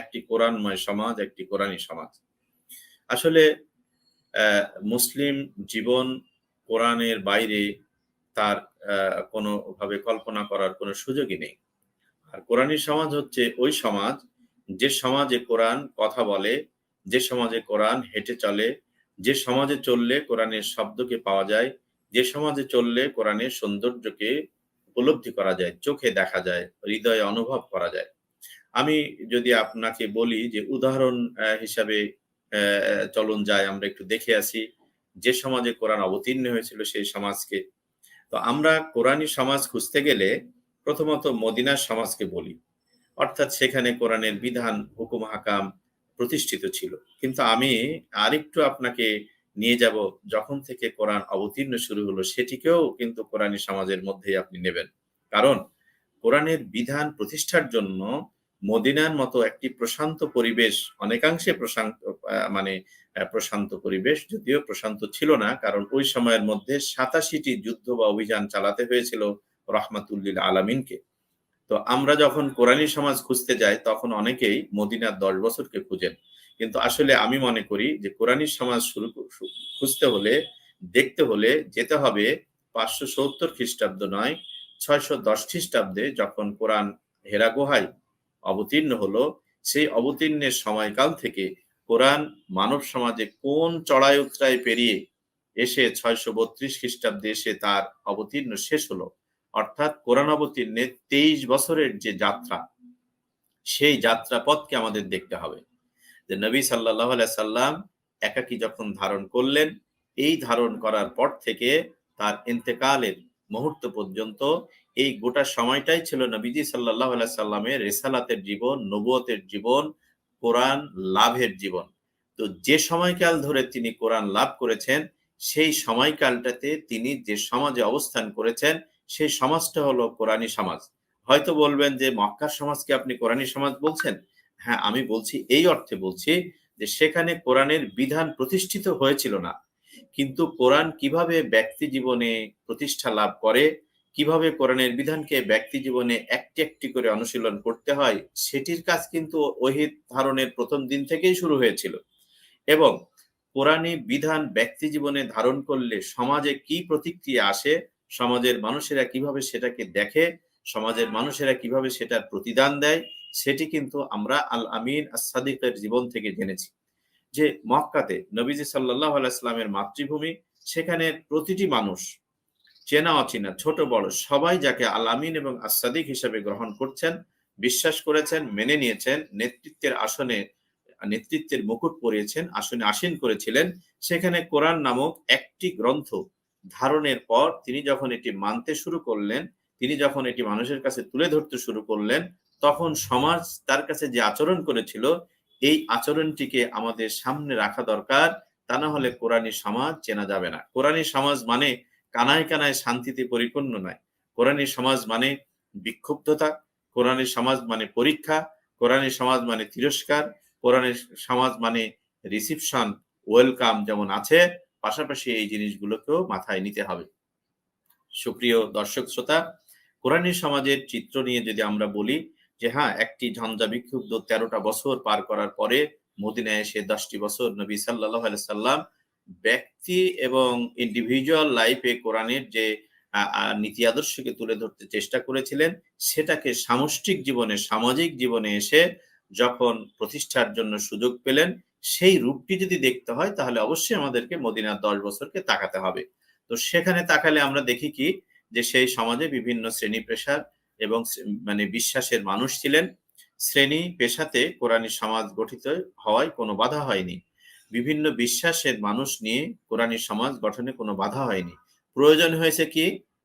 একটি কোরআনময় সমাজ, একটি কোরআনী সমাজ। আসলে মুসলিম জীবন কোরআনের বাইরে তার কোনোভাবে কল্পনা করার কোনো সুযোগই নেই। আর কোরআনী সমাজ হচ্ছে ওই সমাজ, যে সমাজে কোরআন কথা বলে, যে সমাজে কোরআন হেঁটে চলে, যে সমাজে চললে কোরআনের শব্দকে পাওয়া যায়, যে সমাজে চললে কোরআনের সৌন্দর্যকে উপলব্ধি করা যায়, চোখে দেখা যায়, হৃদয়ে অনুভব করা যায়। আমি যদি আপনাকে বলি যে উদাহরণ হিসাবে চলুন আমরা একটু দেখে আসি। যে সমাজে কোরআন অবতীর্ণ হয়েছিল সেই সমাজকে। তো আমরা কোরআনী সমাজ খুঁজতে গেলে প্রথমত মদিনার সমাজকে বলি। অর্থাৎ সেখানে কোরআনের বিধান, হুকুম হাকাম প্রতিষ্ঠিত ছিল। কিন্তু আমি আরেকটু আপনাকে নিয়ে যাব যখন থেকে কোরআন অবতীর্ণ শুরু হলো সেটিকেও কিন্তু কোরআনী সমাজের মধ্যেই আপনি নেবেন। কারণ কোরআনের বিধান প্রতিষ্ঠার জন্য মদিনার মতো একটি প্রশান্ত পরিবেশ অনেকাংশে প্রশান্ত মানে প্রশান্ত পরিবেশ যদিও প্রশান্ত ছিল না। কারণ ওই সময়ের মধ্যে সাতাশিটি যুদ্ধ বা অভিযান চালাতে হয়েছিল রহমাতুল লিল আলামিনকে। তো আমরা যখন কোরআনী সমাজ খুঁজতে যাই তখন অনেকেই মদিনার ১০ বছরকে খুঁজেন। কিন্তু আসলে আমি মনে করি যে কোরআনী সমাজ শুরু খুঁজতে হলে, দেখতে হলে যেতে হবে ৫৭০ খ্রিস্টাব্দ নয় ৬১০ খ্রিস্টাব্দে যখন কোরআন হেরা গুহায় অবতীর্ণ হলো, সেই অবতীর্ণের সময়কাল থেকে কোরআন মানব সমাজে কোন চড়াই-উতরাই পেরিয়ে এসে ৬৩২ খ্রিস্টাব্দে এসে তার অবতীর্ণ শেষ হলো। অর্থাৎ কোরআন অবতীর্ণের ২৩ বছরের যে যাত্রা, সেই যাত্রাপথকে আমাদের দেখতে হবে। যে নবী আলাইহি সাল্লাম একাকী যখন ধারণ করলেন, এই ধারণ করার পর থেকে তার ইন্তেকালের মুহূর্ত পর্যন্ত এই গোটা সময়টাই ছিল নবীজি আলাইহি সাল্লামের রেসালাতের জীবন, নবুয়তের জীবন, কোরআন লাভের জীবন। তো যে সময়কাল ধরে তিনি কোরআন লাভ করেছেন, সেই সময়কালটাতে তিনি যে সমাজে অবস্থান করেছেন, সেই সমাজটা হলো কোরআনী সমাজ। হয়তো বলবেন যে মক্কার সমাজকে আপনি কোরআনী সমাজ বলছেন? হ্যাঁ, আমি বলছি এই অর্থে বলছি যে সেখানে কোরআনের বিধান প্রতিষ্ঠিত হয়েছিল না। কিন্তু কোরআন কীভাবে ব্যক্তি জীবনে প্রতিষ্ঠা লাভ করে, কীভাবে কোরআনের বিধানকে ব্যক্তি জীবনে একটি, একটি করে অনুশীলন করতে হয়, সেটির কাজ কিন্তু ওহী ধারণের প্রথম দিন থেকেই শুরু হয়েছিল। এবং কোরআনী বিধান ব্যক্তি জীবনে ধারণ করলে সমাজে কি প্রতিক্রিয়া আসে, সমাজের মানুষেরা কীভাবে সেটাকে দেখে, সমাজের মানুষেরা কীভাবে সেটার প্রতিদান দেয়, সেটি কিন্তু আমরা আল আমিন আস-সাদিকের জীবন থেকে জেনেছি। যে মক্কাতে নবীজি সাল্লাল্লাহু আলাইহি সাল্লামের মাতৃভূমি, সেখানে প্রতিটি মানুষ চেনা অচেনা, ছোট বড় সবাই যাকে আলামিন এবং আস-সাদিক হিসেবে গ্রহণ করছেন, বিশ্বাস করেছেন, মেনে নিয়েছেন, নেতৃত্বের আসনে নেতৃত্বের মুকুট পরিয়েছেন, আসনে আসীন করেছিলেন। সেখানে কোরআন নামক একটি গ্রন্থ ধারণের পর তিনি যখন এটি মানতে শুরু করলেন, তিনি যখন এটি মানুষের কাছে তুলে ধরতে শুরু করলেন, তখন সমাজ তার কাছে যে আচরণ করেছিল, এই আচরণটিকে আমাদের সামনে রাখা দরকার। তা না হলে কোরআনী সমাজ চেনা যাবে না। কোরআনী সমাজ মানে কানায়, কানায় শান্তিতে পরিপূর্ণ নয়। কোরআনী সমাজ মানে বিক্ষুব্ধতা, কোরআনী সমাজ মানে পরীক্ষা, কোরআনী সমাজ মানে তিরস্কার, কোরআনের সমাজ মানে রিসিপশন, ওয়েলকাম যেমন আছে, পাশাপাশি এই জিনিসগুলোকেও মাথায় নিতে হবে। সুপ্রিয় দর্শক শ্রোতা, কোরআনী সমাজের চিত্র নিয়ে যদি আমরা বলি যে হ্যাঁ, একটি ঝঞ্ঝা বিক্ষুব্ধ তেরোটা বছর পার করার পরে মদিনায় এসে দশটি বছর নবী আলাইহি সাল্লাম ব্যক্তি এবং ইন্ডিভিজুয়াল লাইফে কোরআনের যে নীতি আদর্শকে তুলে ধরতে চেষ্টা করেছিলেন, সেটাকে সামষ্টিক জীবনে, সামাজিক জীবনে এসে যখন প্রতিষ্ঠার জন্য সুযোগ পেলেন, সেই রূপটি যদি দেখতে হয় তাহলে অবশ্যই আমাদেরকে মদিনার ১০ বছরকে তাকাতে হবে। তো সেখানে তাকালে আমরা দেখি কি যে সেই সমাজে বিভিন্ন শ্রেণী-পেশার এবং মানে বিশ্বাসের মানুষ ছিলেন। শ্রেণি পেশাতে কোরআনী সমাজ গঠিত হওয়ায় কোনো বাধা হয়নি। বিভিন্ন বিশ্বাসের মানুষ নিয়ে কোরআনী সমাজ গঠনে কোনো বাধা হয়নি। প্রয়োজন হয়েছে কি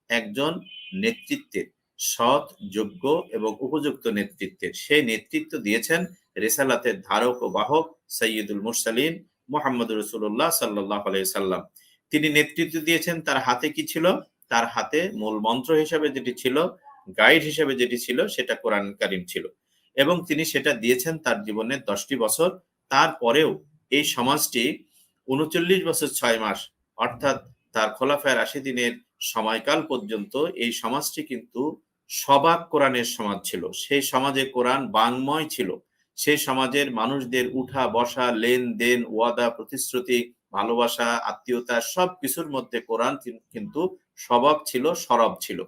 একজন নেতৃত্বের, সৎ, যোগ্য এবং উপযুক্ত নেতৃত্বের। সেই নেতৃত্ব দিয়েছেন রেসালাতের ধারক ও বাহক সাইয়্যিদুল মুরসালিন মোহাম্মদ রসুল্লাহ আলাইহি সাল্লাম। তিনি নেতৃত্ব দিয়েছেন তার হাতে কি ছিল? তার হাতে মূল মন্ত্র হিসাবে যেটি ছিল, গাইড হিসাবে যেটি ছিল সেটা কোরআন কারিম ছিল। এবং তিনি সেটা দিয়েছেন তার জীবনের দশটি বছর। তারপরেও এই সমাজটি ৩৯ বছর ছয় মাস, অর্থাৎ তার খোলাফায়ের আশি দিনের সময়কাল পর্যন্ত এই সমাজটি কিন্তু সবাক কোরআনের সমাজ ছিল। সেই সমাজে কোরআন বাংময় ছিল। সেই সমাজের মানুষদের উঠা, বসা, লেনদেন, ওয়াদা, প্রতিশ্রুতি, ভালোবাসা, আত্মীয়তা সব কিছুর মধ্যে কোরআন কিন্তু সবক ছিল, সরব ছিল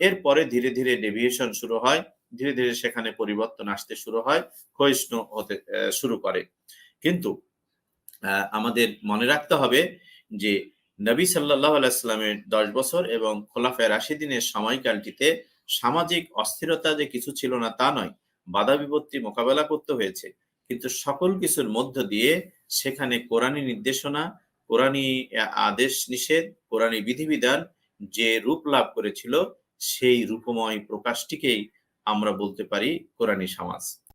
এরপরে ধীরে ধীরে ডেভিয়েশন শুরু হয় ধীরে ধীরে সেখানে পরিবর্তন আসতে শুরু হয়, ক্ষয়িষ্ণু হতে শুরু করে কিন্তু আমাদের মনে রাখতে হবে যে নবী সাল্লাহ আলাইস্লামের দশ বছর এবং খোলাফায় রাশিদিনের সময়কালটিতে সামাজিক অস্থিরতা যে কিছু ছিল না তা নয়, বাধা বিপত্তি মোকাবেলা করতে হয়েছে। কিন্তু সকল কিছুর মধ্য দিয়ে সেখানে কোরআনী নির্দেশনা কোরআনী আদেশ নিষেধ কোরআনী বিধিবিধান যে রূপ লাভ করেছিল, সেই রূপময় প্রকাশটিকেই আমরা বলতে পারি কোরআনী সমাজ।